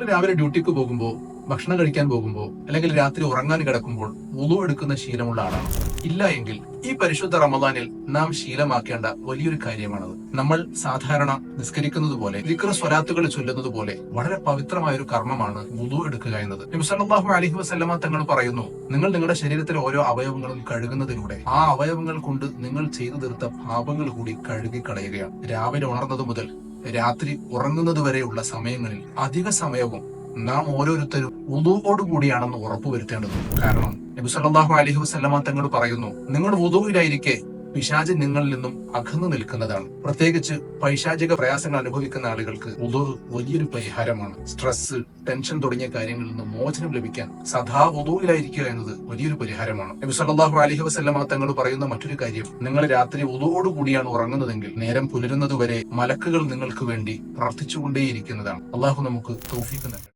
നിങ്ങൾ രാവിലെ ഡ്യൂട്ടിക്ക് പോകുമ്പോൾ ഭക്ഷണം കഴിക്കാൻ പോകുമ്പോൾ അല്ലെങ്കിൽ രാത്രി ഉറങ്ങാൻ കിടക്കുമ്പോൾ വുളു എടുക്കുന്ന ശീലമുള്ള ആളാണ്. ഇല്ല എങ്കിൽ ഈ പരിശുദ്ധ റമദാനിൽ നാം ശീലമാക്കേണ്ട വലിയൊരു കാര്യമാണത്. നമ്മൾ സാധാരണ നിസ്കരിക്കുന്നത് പോലെ വിക്ര സ്വരാത്തുകൾ ചൊല്ലുന്നത് പോലെ വളരെ പവിത്രമായ ഒരു കർമ്മമാണ് വുളു എടുക്കുക എന്നത്. നബിസല്ലാഹു അലഹി വസ്ലമ തങ്ങൾ പറയുന്നു നിങ്ങൾ നിങ്ങളുടെ ശരീരത്തിലെ ഓരോ അവയവങ്ങളും കഴുകുന്നതിലൂടെ ആ അവയവങ്ങൾ കൊണ്ട് നിങ്ങൾ ചെയ്തു തീർത്ത പാപങ്ങൾ കൂടി കഴുകി കളയുകയാണ് രാവിലെ ഉണർന്നത് മുതൽ രാത്രി ഉറങ്ങുന്നത് വരെയുള്ള സമയങ്ങളിൽ അധിക സമയവും നാം ഓരോരുത്തരും ഉദുവോട് കൂടിയാണെന്ന് ഉറപ്പുവരുത്തേണ്ടതുണ്ട്. കാരണം നബി സല്ലല്ലാഹു അലൈഹി വസല്ലമ തങ്ങൾ പറയുന്നു നിങ്ങൾ ഉദുവിലായിരിക്കെ പിശാച് നിങ്ങളിൽ നിന്നും അകന്നു നിൽക്കുന്നതാണ്. പ്രത്യേകിച്ച് പൈശാചിക പ്രയാസങ്ങൾ അനുഭവിക്കുന്ന ആളുകൾക്ക് ഉദു വലിയൊരു പരിഹാരമാണ്. സ്ട്രെസ് ടെൻഷൻ തുടങ്ങിയ കാര്യങ്ങളിൽ നിന്ന് മോചനം ലഭിക്കാൻ സദാ ഉദുവിലായിരിക്കുക എന്നത് വലിയൊരു പരിഹാരമാണ്. നബി അലൈഹി വസല്ലമ തങ്ങൾ പറയുന്ന മറ്റൊരു കാര്യം നിങ്ങൾ രാത്രി ഉദുവോട് കൂടിയാണ് ഉറങ്ങുന്നതെങ്കിൽ നേരം പുലരുന്നതുവരെ മലക്കുകൾ നിങ്ങൾക്ക് വേണ്ടി പ്രാർത്ഥിച്ചുകൊണ്ടേയിരിക്കുന്നതാണ്. അള്ളാഹു നമുക്ക് നൽകട്ടെ.